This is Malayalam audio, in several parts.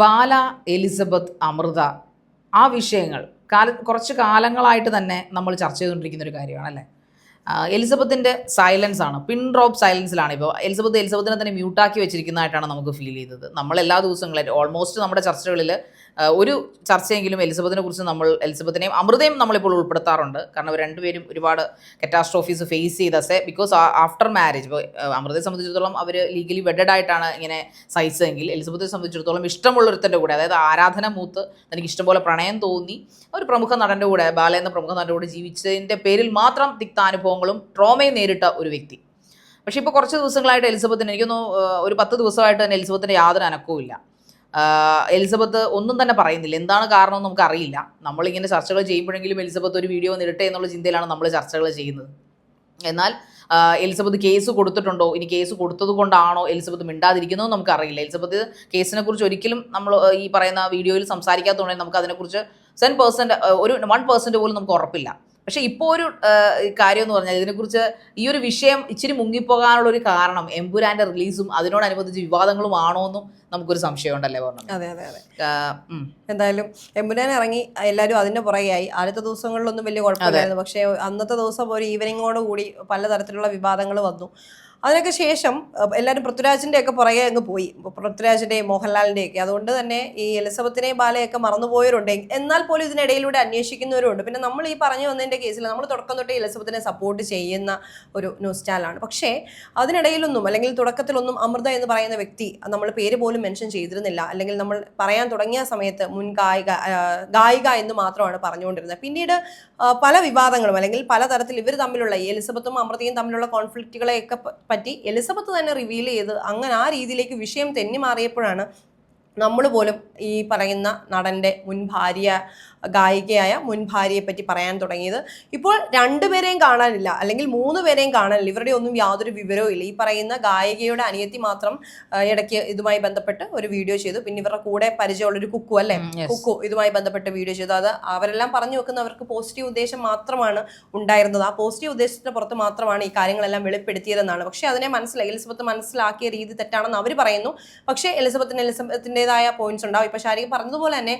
ബാല എലിസബത്ത് അമൃത. ആ വിഷയങ്ങൾ കാല കുറച്ച് കാലങ്ങളായിട്ട് തന്നെ നമ്മൾ ചർച്ച ചെയ്തുകൊണ്ടിരിക്കുന്ന ഒരു കാര്യമാണ് അല്ലേ? എലിസബത്തിന്റെ സൈലൻസ് ആണ്. പിൻ ഡ്രോപ്പ് സൈലൻസിലാണ് ഇപ്പോൾ. എലിസബത്ത് എലിസബത്തിനെ തന്നെ മ്യൂട്ടാക്കി വെച്ചിരിക്കുന്നതായിട്ടാണ് നമുക്ക് ഫീൽ ചെയ്തത്. നമ്മൾ എല്ലാ ദിവസങ്ങളും ഓൾമോസ്റ്റ് നമ്മുടെ ചർച്ചകളിൽ ഒരു ചർച്ചയെങ്കിലും എലിസബത്തിനെ കുറിച്ച് നമ്മൾ എലിസബത്തിനെയും അമൃതയും നമ്മളിപ്പോൾ ഉൾപ്പെടുത്താറുണ്ട്. കാരണം അവർ രണ്ടുപേരും ഒരുപാട് കറ്റാസ്ട്രോഫീസ് ഫേസ് ചെയ്ത സെ ബിക്കോസ് ആഫ്റ്റർ മാരേജ് ഇപ്പോൾ അമൃതയെ സംബന്ധിച്ചിടത്തോളം അവർ ലീഗലി വെഡഡ് ആയിട്ടാണ് ഇങ്ങനെ സഹിച്ചതെങ്കിൽ എലിസബത്തെ സംബന്ധിച്ചിടത്തോളം ഇഷ്ടമുള്ള ഒരുത്തന്റെ കൂടെ അതായത് ആരാധന മൂത്ത് തനിക്ക് ഇഷ്ടംപോലെ പ്രണയം തോന്നി ഒരു പ്രമുഖ നടന്റെ കൂടെ ബാല എന്ന പ്രമുഖ നടന്റെ കൂടെ ജീവിച്ചതിന്റെ പേരിൽ മാത്രം തിക്ത അനുഭവങ്ങളും ട്രോമയും നേരിട്ട ഒരു വ്യക്തി. പക്ഷേ ഇപ്പോൾ കുറച്ച് ദിവസങ്ങളായിട്ട് എലിസബത്തിന് എനിക്കൊന്നും ഒരു പത്ത് ദിവസമായിട്ട് തന്നെ എലിസബത്തിന്റെ യാതൊരു അനക്കവും ഇല്ല എലിസബത്ത് ഒന്നും തന്നെ പറയുന്നില്ല. എന്താണ് കാരണം നമുക്ക് അറിയില്ല നമ്മളിങ്ങനെ ചർച്ചകൾ ചെയ്യുമ്പോഴെങ്കിലും എലിസബത്ത് ഒരു വീഡിയോ നിരട്ടെ എന്നുള്ള ചിന്തയിലാണ് നമ്മൾ ചർച്ചകൾ ചെയ്യുന്നത്. എന്നാൽ എലിസബത്ത് കേസ് കൊടുത്തിട്ടുണ്ടോ? ഇനി കേസ് കൊടുത്തത് കൊണ്ടാണോ എലിസബത്ത് മിണ്ടാതിരിക്കുന്നതെന്ന് നമുക്കറിയില്ല. എലിസബത്ത് കേസിനെ കുറിച്ച് ഒരിക്കലും നമ്മൾ ഈ പറയുന്ന വീഡിയോയിൽ സംസാരിക്കാത്തതുകൊണ്ട് നമുക്ക് അതിനെക്കുറിച്ച് സെൻ പേഴ്സന്റ് ഒരു വൺ പേഴ്സന്റ് പോലും നമുക്ക് ഉറപ്പില്ല. പക്ഷേ ഇപ്പോൾ ഒരു കാര്യം എന്ന് പറഞ്ഞാൽ ഇതിനെക്കുറിച്ച് ഈ ഒരു വിഷയം ഇച്ചിരി മുങ്ങിപ്പോകാനുള്ള ഒരു കാരണം എംപുരാന്റെ റിലീസും അതിനോടനുബന്ധിച്ച് വിവാദങ്ങളും ആണോ എന്നും നമുക്കൊരു സംശയമുണ്ടല്ലേ പറഞ്ഞു അതെ അതെ അതെ. എന്തായാലും എമ്പുരാൻ ഇറങ്ങി എല്ലാവരും അതിന്റെ പുറകെയായി. ആദ്യത്തെ ദിവസങ്ങളിലൊന്നും വലിയ കുഴപ്പമില്ലായിരുന്നു. പക്ഷേ അന്നത്തെ ദിവസം ഒരു ഈവനിങ്ങോട് കൂടി പലതരത്തിലുള്ള വിവാദങ്ങൾ വന്നു. അതിനൊക്കെ ശേഷം എല്ലാവരും പൃഥ്വിരാജിന്റെ ഒക്കെ പുറകെ അങ്ങ് പോയി. പൃഥ്വിരാജിന്റെയും മോഹൻലാലിന്റെയും ഒക്കെ അതുകൊണ്ട് തന്നെ ഈ എലിസബത്തിനെയും ബാലയൊക്കെ മറന്നുപോയവരുണ്ട് എന്നാൽ പോലും ഇതിനിടയിലൂടെ അന്വേഷിക്കുന്നവരുണ്ട്. പിന്നെ നമ്മൾ ഈ പറഞ്ഞു വന്നതിന്റെ കേസിൽ നമ്മൾ തുടക്കം തൊട്ടേ എലിസബത്തിനെ സപ്പോർട്ട് ചെയ്യുന്ന ഒരു ന്യൂസ് ചാനലാണ് പക്ഷേ അതിനിടയിലൊന്നും അല്ലെങ്കിൽ തുടക്കത്തിലൊന്നും അമൃത എന്ന് പറയുന്ന വ്യക്തി നമ്മൾ പേര് പോലും മെൻഷൻ ചെയ്തിരുന്നില്ല. അല്ലെങ്കിൽ നമ്മൾ പറയാൻ തുടങ്ങിയ സമയത്ത് മുൻ ഗായിക ഗായിക എന്ന് മാത്രമാണ് പറഞ്ഞുകൊണ്ടിരുന്നത്. പിന്നീട് പല വിവാദങ്ങളും അല്ലെങ്കിൽ പലതരത്തിൽ ഇവർ തമ്മിലുള്ള എലിസബത്തും അമൃതയും തമ്മിലുള്ള കോൺഫ്ലിക്റ്റുകളെയൊക്കെ പറ്റി എലിസബത്ത് തന്നെ റിവീൽ ചെയ്ത് അങ്ങനെ ആ രീതിയിലേക്ക് വിഷയം തെന്നി മാറിയപ്പോഴാണ് നമ്മൾ പോലും ഈ പറയുന്ന നടന്റെ മുൻ ഭാര്യ ഗായികയായ മുൻ ഭാര്യയെ പറ്റി പറയാൻ തുടങ്ങിയത്. ഇപ്പോൾ രണ്ടുപേരെയും കാണാനില്ല അല്ലെങ്കിൽ മൂന്ന് പേരെയും കാണാനില്ല. ഇവരുടെ ഒന്നും യാതൊരു വിവരവും ഇല്ല. ഈ പറയുന്ന ഗായികയുടെ അനിയത്തി മാത്രം ഇടയ്ക്ക് ഇതുമായി ബന്ധപ്പെട്ട് ഒരു വീഡിയോ ചെയ്തു. പിന്നെ ഇവരുടെ കൂടെ പരിചയമുള്ള ഒരു കുക്കു അല്ലേ? കുക്കു ഇതുമായി ബന്ധപ്പെട്ട് വീഡിയോ ചെയ്തു. അത് അവരെല്ലാം പറഞ്ഞു വെക്കുന്ന അവർക്ക് പോസിറ്റീവ് ഉദ്ദേശം മാത്രമാണ് ഉണ്ടായിരുന്നത്. ആ പോസിറ്റീവ് ഉദ്ദേശത്തിന് പുറത്ത് മാത്രമാണ് ഈ കാര്യങ്ങളെല്ലാം വെളിപ്പെടുത്തിയതെന്നാണ്. പക്ഷെ അതിനെ മനസ്സിലായി. എലിസബത്ത് മനസ്സിലാക്കിയ രീതി തെറ്റാണെന്ന് അവർ പറയുന്നു. പക്ഷേ എലിസബത്തിന് എലിസബത്തിന്റെതായ പോയിന്റ്സ് ഉണ്ടാവും. ഇപ്പൊ ശാരിക പറഞ്ഞതുപോലെ തന്നെ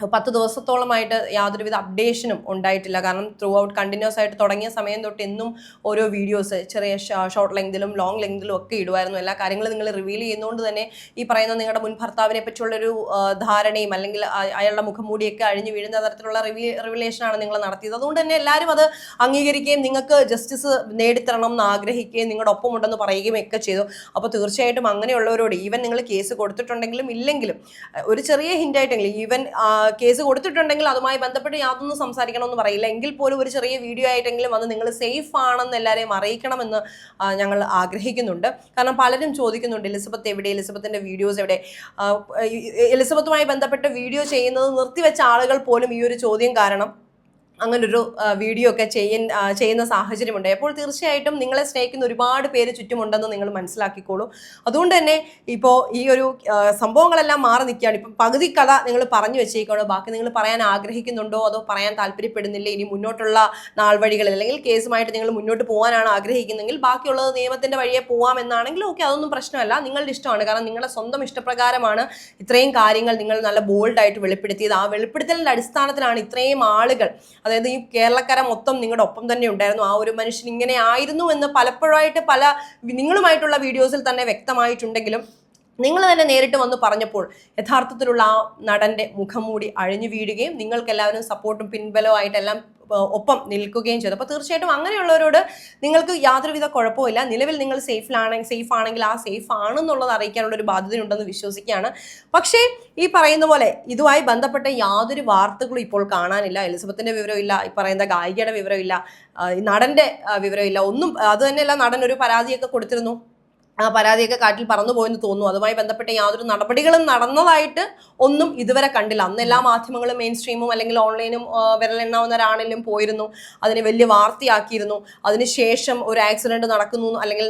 പത്ത് ദിവസത്തോളമായിട്ട് യാതൊരുവിധ അപ്ഡേഷനും ഉണ്ടായിട്ടില്ല. കാരണം ത്രൂ ഔട്ട് കണ്ടിന്യൂസ് ആയിട്ട് തുടങ്ങിയ സമയം തൊട്ട് എന്നും ഓരോ വീഡിയോസ് ചെറിയ ഷോർട്ട് ലെങ്തിലും ലോങ് ലെങ്തിലും ഒക്കെ ഇടുമായിരുന്നു. എല്ലാ കാര്യങ്ങളും നിങ്ങൾ റിവീൽ ചെയ്യുന്നതുകൊണ്ട് തന്നെ ഈ പറയുന്ന നിങ്ങളുടെ മുൻ ഭർത്താവിനെ പറ്റിയുള്ളൊരു ധാരണയും അല്ലെങ്കിൽ അയാളുടെ മുഖംമൂടിയൊക്കെ അഴിഞ്ഞു വീഴുന്ന തരത്തിലുള്ള റിവീ റിവിലേഷനാണ് നിങ്ങൾ നടത്തിയത്. അതുകൊണ്ട് തന്നെ എല്ലാവരും അത് അംഗീകരിക്കുകയും നിങ്ങൾക്ക് ജസ്റ്റിസ് നേടിത്തരണം എന്ന് ആഗ്രഹിക്കുകയും നിങ്ങളുടെ ഒപ്പമുണ്ടെന്ന് പറയുകയും ഒക്കെ ചെയ്തു. അപ്പോൾ തീർച്ചയായിട്ടും അങ്ങനെയുള്ളവരോട് ഈവൻ നിങ്ങൾ കേസ് കൊടുത്തിട്ടുണ്ടെങ്കിലും ഇല്ലെങ്കിലും ഒരു ചെറിയ ഹിന്റായിട്ടെങ്കിലും ഈവൻ കേസ് കൊടുത്തിട്ടുണ്ടെങ്കിൽ അതുമായി ബന്ധപ്പെട്ട് യാതൊന്നും സംസാരിക്കണമെന്ന് പറയില്ല. എങ്കിൽ പോലും ഒരു ചെറിയ വീഡിയോ ആയിട്ടെങ്കിലും വന്ന് നിങ്ങൾ സേഫ് ആണെന്ന് എല്ലാവരെയും അറിയിക്കണമെന്ന് ഞങ്ങൾ ആഗ്രഹിക്കുന്നുണ്ട്. കാരണം പലരും ചോദിക്കുന്നുണ്ട് എലിസബത്ത് എവിടെ? എലിസബത്തിന്റെ വീഡിയോസ് എവിടെ? എലിസബത്തുമായി ബന്ധപ്പെട്ട് വീഡിയോ ചെയ്യുന്നത് നിർത്തിവെച്ച ആളുകൾ പോലും ഈ ഒരു ചോദ്യം കാരണം അങ്ങനൊരു വീഡിയോ ഒക്കെ ചെയ്യുന്ന സാഹചര്യമുണ്ട്. അപ്പോൾ തീർച്ചയായിട്ടും നിങ്ങളെ സ്നേഹിക്കുന്ന ഒരുപാട് പേര് ചുറ്റുമുണ്ടെന്ന് നിങ്ങൾ മനസ്സിലാക്കിക്കോളൂ. അതുകൊണ്ട് തന്നെ ഇപ്പോൾ ഈ ഒരു സംഭവങ്ങളെല്ലാം മാറി നിൽക്കുകയാണ്. ഇപ്പം പകുതി കഥ നിങ്ങൾ പറഞ്ഞു വെച്ചേക്കാണോ. ബാക്കി നിങ്ങൾ പറയാൻ ആഗ്രഹിക്കുന്നുണ്ടോ അതോ പറയാൻ താല്പര്യപ്പെടുന്നില്ല? ഇനി മുന്നോട്ടുള്ള നാൾ വഴികളിൽ അല്ലെങ്കിൽ കേസുമായിട്ട് നിങ്ങൾ മുന്നോട്ട് പോകാനാണ് ആഗ്രഹിക്കുന്നതെങ്കിൽ ബാക്കിയുള്ളത് നിയമത്തിന്റെ വഴിയെ പോകാമെന്നാണെങ്കിൽ ഓക്കെ അതൊന്നും പ്രശ്നമല്ല. നിങ്ങളുടെ ഇഷ്ടമാണ്. കാരണം നിങ്ങളുടെ സ്വന്തം ഇഷ്ടപ്രകാരമാണ് ഇത്രയും കാര്യങ്ങൾ നിങ്ങൾ നല്ല ബോൾഡായിട്ട് വെളിപ്പെടുത്തിയത്. ആ വെളിപ്പെടുത്തലിന്റെ അടിസ്ഥാനത്തിലാണ് ഇത്രയും ആളുകൾ അതായത് ഈ കേരളക്കര മൊത്തം നിങ്ങളുടെ ഒപ്പം തന്നെ ഉണ്ടായിരുന്നു. ആ ഒരു മനുഷ്യൻ ഇങ്ങനെ ആയിരുന്നു എന്ന് പലപ്പോഴായിട്ട് പല നിങ്ങളുമായിട്ടുള്ള വീഡിയോസിൽ തന്നെ വ്യക്തമായിട്ടുണ്ടെങ്കിലും നിങ്ങൾ തന്നെ നേരിട്ട് വന്ന് പറഞ്ഞപ്പോൾ യഥാർത്ഥത്തിലുള്ള ആ നടന്റെ മുഖം മൂടി അഴിഞ്ഞു വീഴുകയും നിങ്ങൾക്ക് എല്ലാവരും സപ്പോർട്ടും പിൻബലവുമായിട്ടെല്ലാം ഒപ്പം നിൽക്കുകയും ചെയ്തു. അപ്പോൾ തീർച്ചയായിട്ടും അങ്ങനെയുള്ളവരോട് നിങ്ങൾക്ക് യാതൊരുവിധ കുഴപ്പമില്ല നിലവിൽ നിങ്ങൾ സേഫിലാണെങ്കിൽ സേഫ് ആണെങ്കിൽ ആ സേഫ് ആണെന്നുള്ളത് അറിയിക്കാനുള്ള ഒരു ബാധ്യത ഉണ്ടെന്ന് വിശ്വസിക്കുകയാണ്. പക്ഷേ ഈ പറയുന്ന പോലെ ഇതുമായി ബന്ധപ്പെട്ട യാതൊരു വാർത്തകളും ഇപ്പോൾ കാണാനില്ല. എലിസബത്തിന്റെ വിവരമില്ല ഈ പറയുന്ന ഗായികയുടെ വിവരമില്ല നടന്റെ വിവരമില്ല ഒന്നും അത് തന്നെയല്ല നടൻ ഒരു പരാതിയൊക്കെ കൊടുത്തിരുന്നു. ആ പരാതിയൊക്കെ കാട്ടിൽ പറന്നു പോയെന്ന് തോന്നുന്നു. അതുമായി ബന്ധപ്പെട്ട യാതൊരു നടപടികളും നടന്നതായിട്ട് ഒന്നും ഇതുവരെ കണ്ടില്ല. അന്ന് എല്ലാ മാധ്യമങ്ങളും മെയിൻ സ്ട്രീമും അല്ലെങ്കിൽ ഓൺലൈനും വിരലെണ്ണാവുന്നവരാണെങ്കിലും പോയിരുന്നു. അതിനെ വലിയ വാർത്തയാക്കിയിരുന്നു. അതിനുശേഷം ഒരു ആക്സിഡന്റ് നടക്കുന്നു അല്ലെങ്കിൽ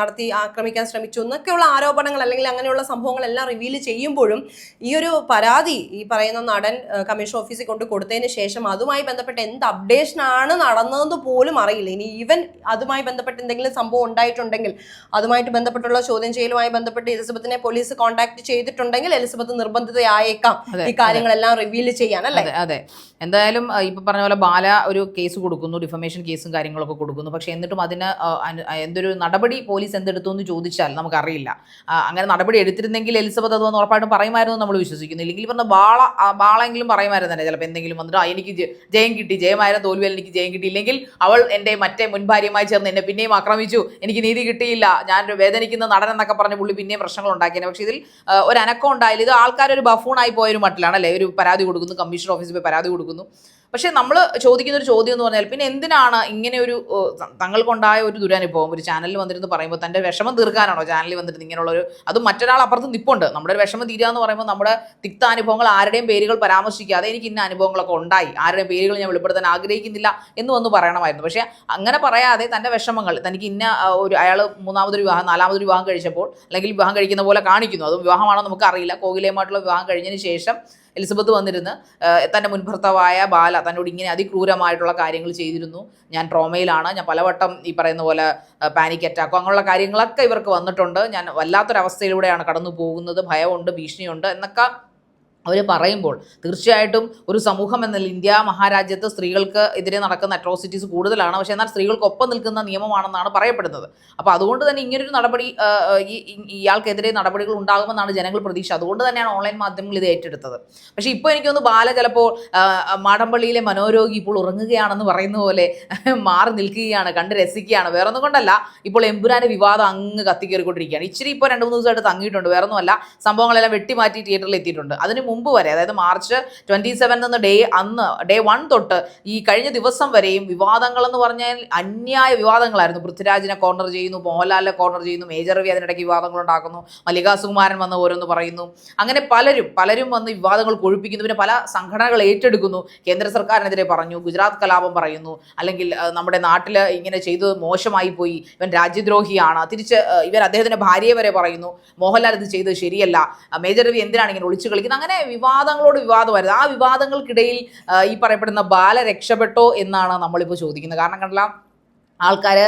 നടത്തി ആക്രമിക്കാൻ ശ്രമിച്ചു എന്നൊക്കെയുള്ള ആരോപണങ്ങൾ അല്ലെങ്കിൽ അങ്ങനെയുള്ള സംഭവങ്ങളെല്ലാം റിവീൽ ചെയ്യുമ്പോഴും ഈ ഒരു പരാതി ഈ പറയുന്ന നടൻ കമ്മീഷൻ ഓഫീസിൽ കൊണ്ട് കൊടുത്തതിന് ശേഷം അതുമായി ബന്ധപ്പെട്ട് എന്ത് അപ്ഡേഷനാണ് നടന്നതെന്ന് പോലും അറിയില്ല. ഇനി ഈവൻ അതുമായി ബന്ധപ്പെട്ട് എന്തെങ്കിലും സംഭവം ഉണ്ടായിട്ടുണ്ടെങ്കിൽ അതുമായിട്ട് ബന്ധപ്പെട്ടുള്ള ചോദ്യം ചെയ്യലുമായി ബന്ധപ്പെട്ട് എലിസബത്തിനെ പോലീസ് കോൺടാക്ട് ചെയ്തിട്ടുണ്ടെങ്കിൽ എലിസബത്ത് നിർബന്ധിതയായേക്കാം ഈ കാര്യങ്ങളെല്ലാം റിവീൽ ചെയ്യാൻ അല്ലേ? അതെ എന്തായാലും ഇപ്പൊ പറഞ്ഞ പോലെ ബാല ഒരു കേസ് കൊടുക്കുന്നു ഡിഫമേഷൻ കേസും കാര്യങ്ങളൊക്കെ കൊടുക്കുന്നു. പക്ഷെ എന്നിട്ടും അതിന് എന്തൊരു നടപടി പോലീസ് എന്തെടുത്തു എന്ന് ചോദിച്ചാൽ നമുക്കറിയില്ല. അങ്ങനെ നടപടി എടുത്തിരുന്നെങ്കിൽ എലിസബത്ത് അത് വന്ന് ഉറപ്പായിട്ടും പറയുമായിരുന്നു നമ്മൾ വിശ്വസിക്കുന്നു. ഇല്ലെങ്കിൽ പറഞ്ഞ ബാള ബാളെങ്കിലും പറയുമായിരുന്നു തന്നെ. ചിലപ്പോൾ എന്തെങ്കിലും വന്നിട്ട് ആ, എനിക്ക് ജയം കിട്ടി ജയമായിരുന്നു തോൽവിയാൽ എനിക്ക് ജയം കിട്ടിയില്ലെങ്കിൽ അവൾ എന്റെ മറ്റേ മുൻഭാര്യമായി ചേർന്ന് എന്നെ പിന്നെയും ആക്രമിച്ചു. എനിക്ക് നീതി കിട്ടിയില്ല. ഞാൻ വേദനിക്കുന്ന നടൻ എന്നൊക്കെ പറഞ്ഞ് പുള്ളി പിന്നെയും പ്രശ്നങ്ങൾ ഉണ്ടാക്കിയത് പക്ഷേ ഇതിൽ ഒരു അനക്കം ഉണ്ടായില്ല ഇത് ആൾക്കാരൊരു ബഫൂണായി പോയ ഒരു മട്ടിലാണ് അല്ലേ? ഒരു പരാതി കൊടുക്കുന്നു കമ്മീഷൻ ഓഫീസിൽ പോയി പരാതി കൊടുക്കുന്നു. പക്ഷേ നമ്മൾ ചോദിക്കുന്ന ഒരു ചോദ്യം എന്ന് പറഞ്ഞാൽ പിന്നെ എന്തിനാണ് ഇങ്ങനെ ഒരു തങ്ങൾക്കുണ്ടായ ഒരു ദുരനുഭവം? ഒരു ചാനലിൽ വന്നിരുന്ന് പറയുമ്പോൾ തന്റെ വിഷമം തീർക്കാനാണോ ചാനലിൽ വന്നിരുന്ന് ഇങ്ങനെയുള്ള ഒരു അത് മറ്റൊരാൾ അപ്പുറത്ത് നിപ്പുണ്ട്. നമ്മുടെ ഒരു വിഷമം തീരുക എന്ന് പറയുമ്പോൾ നമ്മുടെ തിക്ത അനുഭവങ്ങൾ ആരുടെയും പേരുകൾ പരാമർശിക്കാതെ എനിക്ക് ഇന്ന അനുഭവങ്ങളൊക്കെ ഉണ്ടായി. ആരുടെയും പേരുകൾ ഞാൻ വെളിപ്പെടുത്താൻ ആഗ്രഹിക്കുന്നില്ല എന്ന് വന്ന് പറയണമായിരുന്നു. പക്ഷേ അങ്ങനെ പറയാതെ തന്റെ വിഷമങ്ങൾ തനിക്ക് ഇന്ന ഒരു അയാൾ മൂന്നാമതൊരു വിവാഹം നാലാമതൊരു വിവാഹം കഴിച്ചപ്പോൾ അല്ലെങ്കിൽ വിവാഹം കഴിക്കുന്ന പോലെ കാണിക്കുന്നു. അത് വിവാഹമാണോ നമുക്ക് അറിയില്ല കോകിലയുമായിട്ടുള്ള വിവാഹം കഴിഞ്ഞതിന് ശേഷം എലിസബത്ത് വന്നിരുന്ന് തന്റെ മുൻഭർത്താവായ ബാല തന്നോട് ഇങ്ങനെ അതിക്രൂരമായിട്ടുള്ള കാര്യങ്ങൾ ചെയ്തിരുന്നു. ഞാൻ ട്രോമയിലാണ്. ഞാൻ പലവട്ടം ഈ പറയുന്ന പോലെ പാനിക് അറ്റാക്കോ അങ്ങനെയുള്ള കാര്യങ്ങളൊക്കെ ഇവർക്ക് വന്നിട്ടുണ്ട്. ഞാൻ വല്ലാത്തൊരവസ്ഥയിലൂടെയാണ് കടന്നു പോകുന്നത് ഭയമുണ്ട് ഭീഷണിയുണ്ട് എന്നൊക്കെ അവർ പറയുമ്പോൾ തീർച്ചയായിട്ടും ഒരു സമൂഹം എന്ന ഇന്ത്യ മഹാരാജ്യത്ത് സ്ത്രീകൾക്ക് എതിരെ നടക്കുന്ന അട്രോസിറ്റീസ് കൂടുതലാണ്. പക്ഷേ എന്നാൽ സ്ത്രീകൾക്കൊപ്പം നിൽക്കുന്ന നിയമമാണെന്നാണ് പറയപ്പെടുന്നത്. അപ്പോൾ അതുകൊണ്ട് തന്നെ ഇങ്ങനൊരു നടപടി ഈ ഇയാൾക്കെതിരെ നടപടികൾ ഉണ്ടാകുമെന്നാണ് ജനങ്ങൾ പ്രതീക്ഷ. അതുകൊണ്ട് തന്നെയാണ് ഓൺലൈൻ മാധ്യമങ്ങൾ ഇത് ഏറ്റെടുത്തത്. പക്ഷേ ഇപ്പോൾ എനിക്കൊന്ന് ബാല ചിലപ്പോൾ മാടമ്പള്ളിയിലെ മനോരോഗി ഇപ്പോൾ ഉറങ്ങുകയാണെന്ന് പറയുന്ന പോലെ മാറി നിൽക്കുകയാണ് കണ്ട് രസിക്കുകയാണ്. വേറെ ഒന്നും കൊണ്ടല്ല ഇപ്പോൾ എമ്പുരാന്റെ വിവാദം അങ്ങ് കത്തിക്കേറിക്കൊണ്ടിരിക്കുകയാണ്. ഇച്ചിരി ഇപ്പോൾ രണ്ട് മൂന്ന് ദിവസമായിട്ട് തങ്ങിയിട്ടുണ്ട്. വേറെ ഒന്നുമല്ല സംഭവങ്ങളെല്ലാം വെട്ടിമാറ്റി തിയേറ്ററിൽ എത്തിയിട്ടുണ്ട്. അതിന് മുമ്പ് വരെ അതായത് മാർച്ച് ട്വന്റി സെവൻ എന്ന ഡേ അന്ന് ഡേ വൺ തൊട്ട് ഈ കഴിഞ്ഞ ദിവസം വരെയും വിവാദങ്ങൾ എന്ന് പറഞ്ഞാൽ അന്യായ വിവാദങ്ങളായിരുന്നു. പൃഥ്വിരാജിനെ കോർണർ ചെയ്യുന്നു മോഹൻലാലിനെ കോർണർ ചെയ്യുന്നു മേജർ രവി അതിനിടയ്ക്ക് വിവാദങ്ങൾ ഉണ്ടാക്കുന്നു മല്ലികാ സുകുമാരൻ വന്ന് ഓരോന്ന് പറയുന്നു. അങ്ങനെ പലരും പലരും വന്ന് വിവാദങ്ങൾ കൊഴുപ്പിക്കുന്നു. പിന്നെ പല സംഘടനകൾ ഏറ്റെടുക്കുന്നു. കേന്ദ്ര സർക്കാരിനെതിരെ പറഞ്ഞു ഗുജറാത്ത് കലാപം പറയുന്നു. അല്ലെങ്കിൽ നമ്മുടെ നാട്ടിൽ ഇങ്ങനെ ചെയ്തത് മോശമായി പോയി. ഇവൻ രാജ്യദ്രോഹിയാണ്. തിരിച്ച് ഇവൻ അദ്ദേഹത്തിന്റെ ഭാര്യയെ വരെ പറയുന്നു. മോഹൻലാൽ ഇത് ചെയ്തത് ശരിയല്ല. മേജർ രവി എന്തിനാണ് ഇങ്ങനെ ഒളിച്ചു കളിക്കുന്നത്? അങ്ങനെ വിവാദങ്ങളോട് വിവാദമായിരുന്നു. ആ വിവാദങ്ങൾക്കിടയിൽ ഈ പറയപ്പെടുന്ന ബാല രക്ഷപ്പെട്ടോ എന്നാണ് നമ്മളിപ്പോൾ ചോദിക്കുന്നത്. കാരണം കണ്ടില്ല ആൾക്കാർ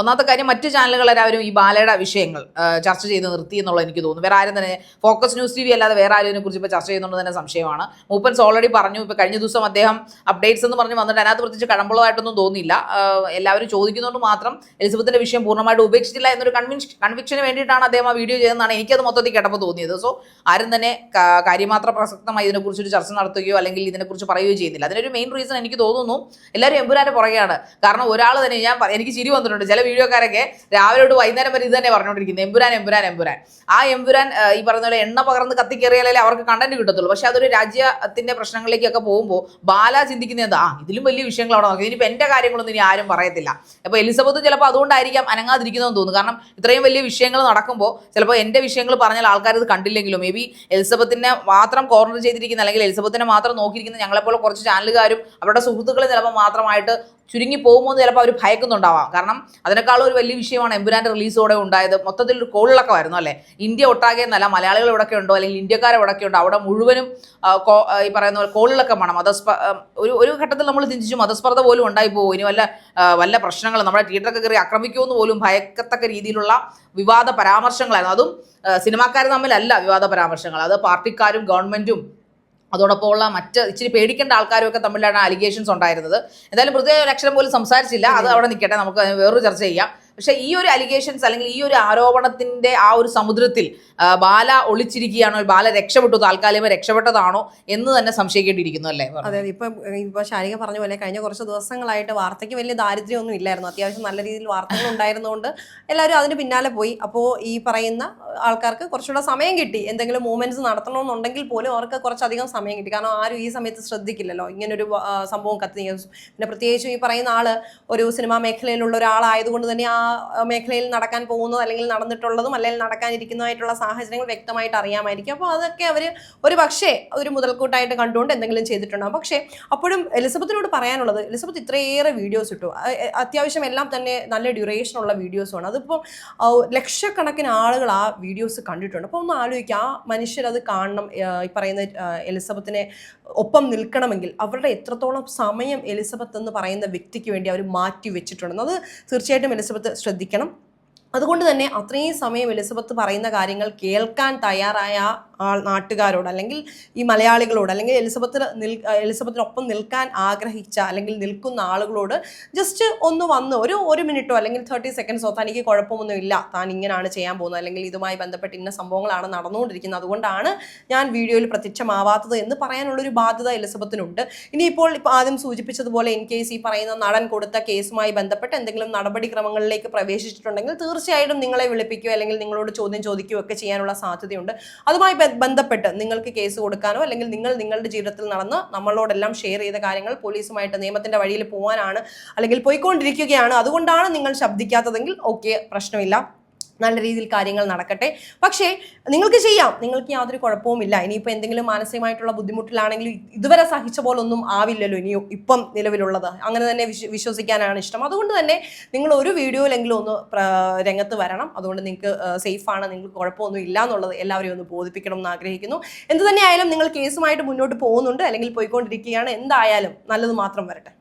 ഒന്നാമത്തെ കാര്യം മറ്റ് ചാനലുകളെല്ലാവരും ഈ ബാലയുടെ വിഷയങ്ങൾ ചർച്ച ചെയ്ത് നിർത്തി എന്നുള്ളത് എനിക്ക് തോന്നുന്നു. വേറെ ആരും തന്നെ ഫോക്കസ് ന്യൂസ് ടി വി അല്ലാതെ വേറെ ആരും ഇതിനെക്കുറിച്ച് ഇപ്പോൾ ചർച്ച ചെയ്യുന്നുണ്ട് തന്നെ സംശയമാണ്. മൂപ്പൻസ് ഓൾറെഡി പറഞ്ഞു ഇപ്പോൾ കഴിഞ്ഞ ദിവസം അദ്ദേഹം അപ്ഡേറ്റ്സ് എന്ന് പറഞ്ഞ് വന്നിട്ട് അതിനകത്ത് പ്രത്യേകിച്ച് കടമ്പുള്ളതായിട്ടൊന്നും തോന്നിയില്ല. എല്ലാവരും ചോദിക്കുന്നതുകൊണ്ട് മാത്രം എലിസബത്തിന്റെ വിഷയം പൂർണമായിട്ട് ഉപേക്ഷിച്ചില്ല എന്നൊരു കൺവിൻസ് കൺവിക്ഷന് വേണ്ടിയിട്ടാണ് അദ്ദേഹം ആ വീഡിയോ ചെയ്തതെന്നാണ് എനിക്കത് മൊത്തത്തിൽ കേട്ടപ്പോൾ തോന്നിയത്. സോ ആരും തന്നെ കാര്യമാത്ര പ്രസക്തമായി ഇതിനെക്കുറിച്ച് ഒരു ചർച്ച നടത്തുകയോ അല്ലെങ്കിൽ ഇതിനെക്കുറിച്ച് പറയുകയോ ചെയ്യുന്നില്ല. അതിനൊരു മെയിൻ റീസൺ എനിക്ക് തോന്നുന്നു എല്ലാവരും എമ്പുരാന്റെ പുറകെയാണ്. കാരണം ഒരാൾ തന്നെ ഞാൻ എനിക്ക് ചിരി വന്നിട്ടുണ്ട്. ചില വീഡിയോക്കാരൊക്കെ രാവിലെ തൊട്ട് വൈകുന്നേരം വരെ ഇത് തന്നെ പറഞ്ഞുകൊണ്ടിരിക്കുന്നത് എമ്പുരാൻ എമ്പുരാൻ എമ്പുരാൻ. ആ എമ്പുരാൻ ഈ പറഞ്ഞ പോലെ എണ്ണ പകർന്ന് കത്തിക്കേറിയാലേ അവർക്ക് കണ്ടന്റ് കിട്ടത്തുള്ളൂ. പക്ഷെ അതൊരു രാജ്യത്തിന്റെ പ്രശ്നങ്ങളിലേക്കൊക്കെ പോകുമ്പോൾ ബാല ചിന്തിക്കുന്നത് എന്താ? ആ ഇതിലും വലിയ വിഷയങ്ങൾ അവിടെ നോക്കി ഇനിയിപ്പോൾ എന്റെ കാര്യങ്ങളൊന്നും ഇനി ആരും പറയത്തില്ല. അപ്പോൾ എലിസബത്ത് ചിലപ്പോൾ അതുകൊണ്ടായിരിക്കാം അനങ്ങാതിരിക്കുന്നതെന്ന് തോന്നുന്നു. കാരണം ഇത്രയും വലിയ വിഷയങ്ങൾ നടക്കുമ്പോൾ ചിലപ്പോൾ എന്റെ വിഷയങ്ങൾ പറഞ്ഞാൽ ആൾക്കാർ ഇത് കണ്ടില്ലെങ്കിലും മേ ബി എലിസബത്തിനെ മാത്രം കോർണർ ചെയ്തിരിക്കുന്ന അല്ലെങ്കിൽ എലിസബത്തിനെ മാത്രം നോക്കിയിരിക്കുന്ന ഞങ്ങളെപ്പോലെ കുറച്ച് ചാനലുകാരും അവരുടെ സുഹൃത്തുക്കൾ ചിലപ്പോൾ മാത്രമായിട്ട് ചുരുങ്ങി പോകുമ്പോൾ ചിലപ്പോൾ അവർ ഭയക്കുന്നുണ്ടാവാം കാരണം അതിനേക്കാളും ഒരു വലിയ വിഷയമാണ് എമ്പുരാന്റെ റിലീസോടെ ഉണ്ടായത്. മൊത്തത്തിൽ ഒരു കോളിലൊക്കെ കോളിളക്കമായിരുന്നു അല്ലേ? ഇന്ത്യ ഒട്ടാകെ എന്നല്ല മലയാളികൾ ഇവിടെയൊക്കെ ഉണ്ടോ? അല്ലെങ്കിൽ ഇന്ത്യക്കാർ ഇവിടെയൊക്കെ ഉണ്ടോ? അവിടെ മുഴുവനും ഈ പറയുന്ന പോലെ കോളിളക്കമാണ്. മതസ്പ ഒരു ഒരു ഘട്ടത്തിൽ നമ്മൾ ചിന്തിച്ചു മതസ്പർദ്ധ പോലും ഉണ്ടായി പോകും ഇനി വല്ല വല്ല പ്രശ്നങ്ങൾ നമ്മുടെ തിയേറ്ററൊക്കെ കയറി ആക്രമിക്കുമെന്ന് പോലും ഭയക്കത്തക്ക രീതിയിലുള്ള വിവാദ പരാമർശങ്ങളായിരുന്നു. അതും സിനിമാക്കാർ തമ്മിലല്ല വിവാദ പരാമർശങ്ങൾ. അത് പാർട്ടിക്കാരും ഗവൺമെന്റും അതോടൊപ്പം ഉള്ള മറ്റ് ഇച്ചിരി പേടിക്കേണ്ട ആൾക്കാരൊക്കെ ഒക്കെ തമ്മിലാണ് അലിഗേഷൻസ് ഉണ്ടായിരുന്നത്. എന്തായാലും പ്രത്യേക ഒരു അക്ഷരം പോലും സംസാരിച്ചില്ല. അത് അവിടെ നിൽക്കട്ടെ. നമുക്ക് വേറൊരു ചർച്ച ചെയ്യാം. പക്ഷേ ഈ ഒരു അലിഗേഷൻസ് അല്ലെങ്കിൽ ഈ ഒരു ആരോപണത്തിന്റെ ആ ഒരു സമുദ്രത്തിൽ ബാല ഒളിച്ചിരിക്കുകയാണോ? ബാല രക്ഷപ്പെട്ടു താൽക്കാലികമായി രക്ഷപ്പെട്ടതാണോ എന്ന് തന്നെ സംശയിക്കേണ്ടിയിരിക്കുന്നു അല്ലേ? അതെ ഇപ്പം ഇപ്പൊ ശാരിക പറഞ്ഞ പോലെ കഴിഞ്ഞ കുറച്ച് ദിവസങ്ങളായിട്ട് വാർത്തയ്ക്ക് വലിയ ദാരിദ്ര്യമൊന്നും ഇല്ലായിരുന്നു. അത്യാവശ്യം നല്ല രീതിയിൽ വാർത്തകൾ ഉണ്ടായിരുന്നുകൊണ്ട് എല്ലാവരും അതിന് പിന്നാലെ പോയി. അപ്പോൾ ഈ പറയുന്ന ആൾക്കാർക്ക് കുറച്ചുകൂടെ സമയം കിട്ടി. എന്തെങ്കിലും മൂവ്മെന്റ്സ് നടത്തണമെന്നുണ്ടെങ്കിൽ പോലും അവർക്ക് കുറച്ചധികം സമയം കിട്ടി. കാരണം ആരും ഈ സമയത്ത് ശ്രദ്ധിക്കില്ലല്ലോ. ഇങ്ങനൊരു സംഭവം കത്തി പിന്നെ പ്രത്യേകിച്ചും ഈ പറയുന്ന ആൾ ഒരു സിനിമാ മേഖലയിലുള്ള ഒരാളായതുകൊണ്ട് തന്നെ ആ മേഖലയിൽ നടക്കാൻ പോകുന്നത് അല്ലെങ്കിൽ നടന്നിട്ടുള്ളതും അല്ലെങ്കിൽ നടക്കാനിരിക്കുന്നതായിട്ടുള്ള സാഹചര്യങ്ങൾ വ്യക്തമായിട്ട് അറിയാമായിരിക്കും. അപ്പോൾ അതൊക്കെ അവർ ഒരു പക്ഷേ ഒരു മുതൽക്കൂട്ടായിട്ട് കണ്ടുകൊണ്ട് എന്തെങ്കിലും ചെയ്തിട്ടുണ്ടാകും പക്ഷേ അപ്പോഴും എലിസബത്തിനോട് പറയാനുള്ളത് എലിസബത്ത് ഇത്രയേറെ വീഡിയോസ് ഇട്ടു. അത്യാവശ്യം എല്ലാം തന്നെ നല്ല ഡ്യൂറേഷനുള്ള വീഡിയോസുമാണ് അതിപ്പോൾ ലക്ഷക്കണക്കിന് ആളുകൾ ആ വീഡിയോസ് കണ്ടിട്ടുണ്ട്. അപ്പോൾ ഒന്ന് ആലോചിക്കുക ആ മനുഷ്യരത് കാണണം ഈ പറയുന്ന എലിസബത്തിനെ ഒപ്പം നിൽക്കണമെങ്കിൽ അവരുടെ എത്രത്തോളം സമയം എലിസബത്ത് എന്ന് പറയുന്ന വ്യക്തിക്ക് വേണ്ടി അവർ മാറ്റി വെച്ചിട്ടുണ്ടെന്ന്. അത് തീർച്ചയായിട്ടും എലിസബത്ത് ശ്രദ്ധിക്കണം. അതുകൊണ്ട് തന്നെ അത്രയും സമയം എലിസബത്ത് പറയുന്ന കാര്യങ്ങൾ കേൾക്കാൻ തയ്യാറായ ആൾ നാട്ടുകാരോട് അല്ലെങ്കിൽ ഈ മലയാളികളോട് അല്ലെങ്കിൽ എലിസബത്തിന് നിൽ എലിസബത്തിനൊപ്പം നിൽക്കാൻ ആഗ്രഹിച്ച അല്ലെങ്കിൽ നിൽക്കുന്ന ആളുകളോട് ജസ്റ്റ് ഒന്ന് വന്ന് ഒരു ഒരു മിനിറ്റോ അല്ലെങ്കിൽ തേർട്ടി സെക്കൻഡ്സോ തനിക്ക് കുഴപ്പമൊന്നും ഇല്ല. താൻ ഇങ്ങനെയാണ് ചെയ്യാൻ പോകുന്നത് അല്ലെങ്കിൽ ഇതുമായി ബന്ധപ്പെട്ട് ഇന്ന സംഭവങ്ങളാണ് നടന്നുകൊണ്ടിരിക്കുന്നത്. അതുകൊണ്ടാണ് ഞാൻ വീഡിയോയിൽ പ്രത്യക്ഷമാവാത്തത് എന്ന് പറയാനുള്ളൊരു ബാധ്യത എലിസബത്തിനുണ്ട്. ഇനിയിപ്പോൾ ഇപ്പോൾ ആദ്യം സൂചിപ്പിച്ചതുപോലെ ഇൻ കേസ് ഈ പറയുന്ന നടൻ കൊടുത്ത കേസുമായി ബന്ധപ്പെട്ട് എന്തെങ്കിലും നടപടിക്രമങ്ങളിലേക്ക് പ്രവേശിച്ചിട്ടുണ്ടെങ്കിൽ തീർച്ചയായിട്ടും നിങ്ങളെ വിളിപ്പിക്കുകയോ അല്ലെങ്കിൽ നിങ്ങളോട് ചോദ്യം ചോദിക്കുകയോ ഒക്കെ ചെയ്യാനുള്ള സാധ്യതയുണ്ട്. അതുമായി ബന്ധപ്പെട്ട് നിങ്ങൾക്ക് കേസ് കൊടുക്കാനോ അല്ലെങ്കിൽ നിങ്ങൾ നിങ്ങളുടെ ജീവിതത്തിൽ നടന്ന് നമ്മളോടെല്ലാം ഷെയർ ചെയ്ത കാര്യങ്ങൾ പോലീസുമായിട്ട് നിയമത്തിന്റെ വഴിയിൽ പോകാനാണ് അല്ലെങ്കിൽ പോയിക്കൊണ്ടിരിക്കുകയാണ്. അതുകൊണ്ടാണ് നിങ്ങൾ ശബ്ദിക്കാത്തതെങ്കിൽ ഓക്കെ പ്രശ്നമില്ല. നല്ല രീതിയിൽ കാര്യങ്ങൾ നടക്കട്ടെ. പക്ഷേ നിങ്ങൾക്ക് ചെയ്യാം. നിങ്ങൾക്ക് യാതൊരു കുഴപ്പവുമില്ല ഇനിയിപ്പോൾ എന്തെങ്കിലും മാനസികമായിട്ടുള്ള ബുദ്ധിമുട്ടിലാണെങ്കിലും ഇതുവരെ സഹിച്ച പോലൊന്നും ആവില്ലല്ലോ ഇനിയും ഇപ്പം നിലവിലുള്ളത്. അങ്ങനെ തന്നെ വിശ്വ വിശ്വസിക്കാനാണ് ഇഷ്ടം. അതുകൊണ്ട് തന്നെ നിങ്ങൾ ഒരു വീഡിയോയിലെങ്കിലും ഒന്ന് രംഗത്ത് വരണം. അതുകൊണ്ട് നിങ്ങൾക്ക് സേഫാണ്. നിങ്ങൾക്ക് കുഴപ്പമൊന്നും ഇല്ല എന്നുള്ളത് എല്ലാവരെയും ഒന്ന് ബോധിപ്പിക്കണം എന്ന് ആഗ്രഹിക്കുന്നു. എന്ത് തന്നെയായാലും നിങ്ങൾ കേസുമായിട്ട് മുന്നോട്ട് പോകുന്നുണ്ട്. അല്ലെങ്കിൽ പോയിക്കൊണ്ടിരിക്കുകയാണ്. എന്തായാലും നല്ലത് മാത്രം വരട്ടെ.